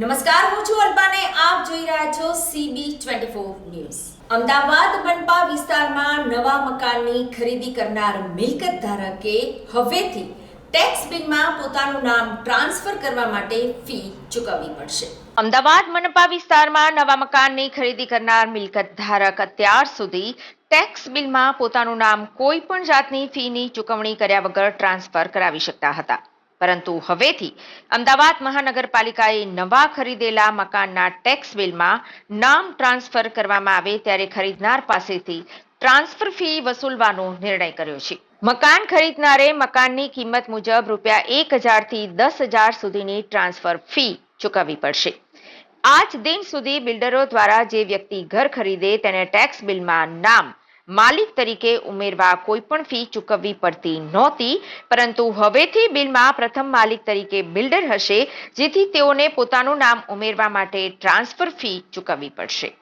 નમસ્કાર, હું છું અલ્પાને. આપ જોઈ રહ્યા છો CB twenty four news Ahmedabad બનપા વિસ્તારમાં નવા મકાનની ખરીદી કરનાર મિલકત ધારકે હવેથી ટેક્સ બિલમાં પોતાનું નામ ટ્રાન્સફર કરવા માટે ફી ચૂકવવી પડશે. અમદાવાદ મનપા વિસ્તારમાં નવા મકાનની ખરીદી કરનાર મિલકત ધારક અત્યાર સુધી ટેક્સ બિલમાં પોતાનું નામ કોઈ પણ જાતની ફીની ચૂકવણી કર્યા વગર ટ્રાન્સફર કરાવી શકતા હતા. પરંતુ હવેથી અમદાવાદ મહાનગરપાલિકાએ નવા ખરીદેલા મકાનના ટેક્સ બિલમાં નામ ટ્રાન્સફર કરવામાં આવે ત્યારે ખરીદનાર પાસેથી ટ્રાન્સફર ફી વસૂલવાનો નિર્ણય કર્યો છે. મકાન ખરીદનારે મકાનની કિંમત મુજબ રૂપિયા એક હજારથી દસ હજાર સુધીની ટ્રાન્સફર ફી ચૂકવવી પડશે. આજ દિન સુધી બિલ્ડરો દ્વારા જે વ્યક્તિ ઘર ખરીદે તેને ટેક્સ બિલમાં નામ માલિક તરીકે ઉમેરવા કોઈ પણ ફી ચૂકવવી પડતી નહોતી, પરંતુ હવેથી બિલમાં પ્રથમ માલિક તરીકે બિલ્ડર હશે, જેથી તેઓને પોતાનું નામ ઉમેરવા માટે ટ્રાન્સફર ફી ચૂકવવી પડશે.